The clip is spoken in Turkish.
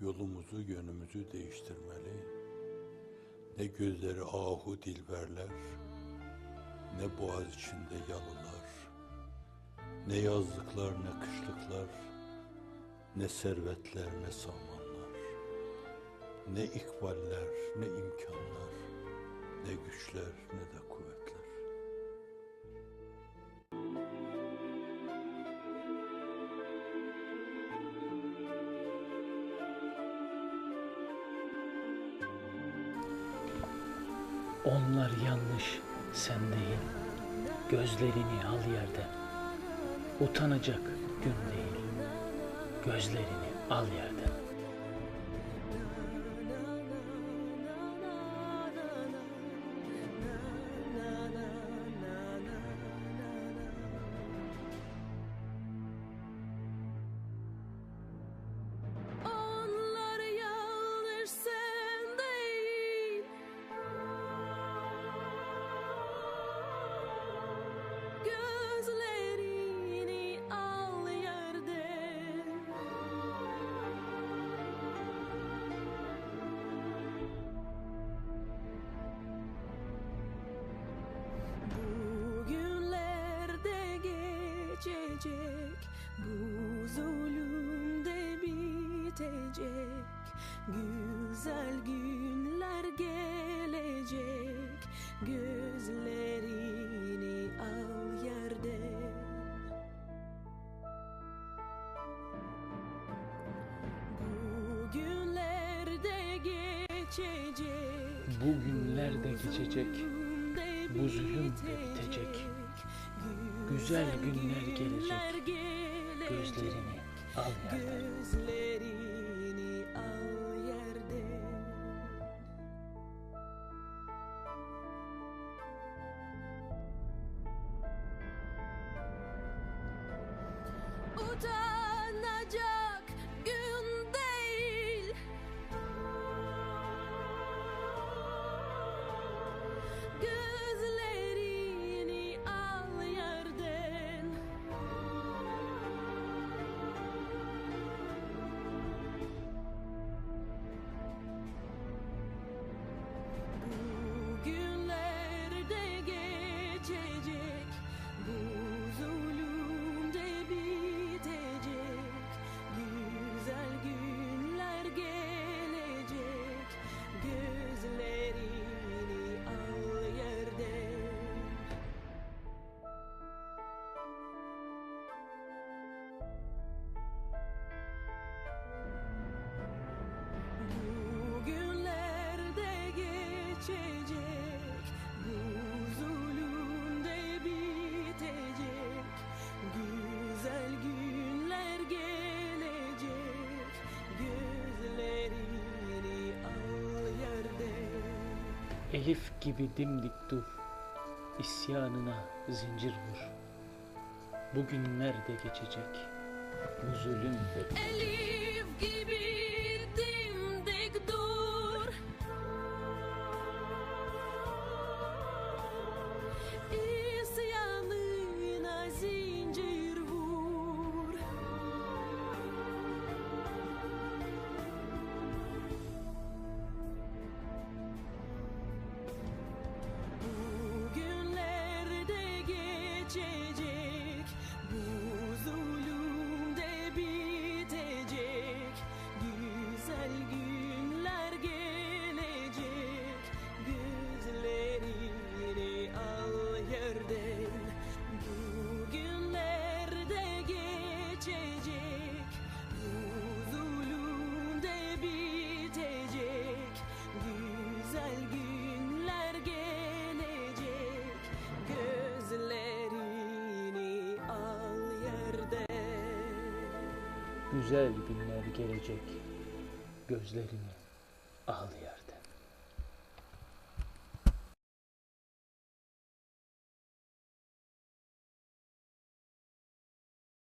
yolumuzu, yönümüzü değiştirmeli. Ne gözleri ahu dilberler, ne boğaz içinde yalılar, ne yazlıklar, ne kışlıklar, ne servetler, ne samanlar, ne ikballer, ne imkanlar, ne güçler, ne de kuvvetler. Onlar yanlış, sen değil. Gözlerini al yerde. Utanacak gün değil. Gözlerini al yerden. Gözlerini al yerden Bugünlerde geçecek Bugünler de geçecek. Bu zulüm de bitecek. Güzel günler gelecek. Gözlerini al yerden. Utanacak geçecek Bu zulüm de bitecek Güzel günler gelecek Gözlerini al yerden Elif gibi dimdik dur. İsyanına zincir vur. Bugünler de geçecek. Bu zulüm de Elif gibi güzel günler gelecek. Gözlerini yerden.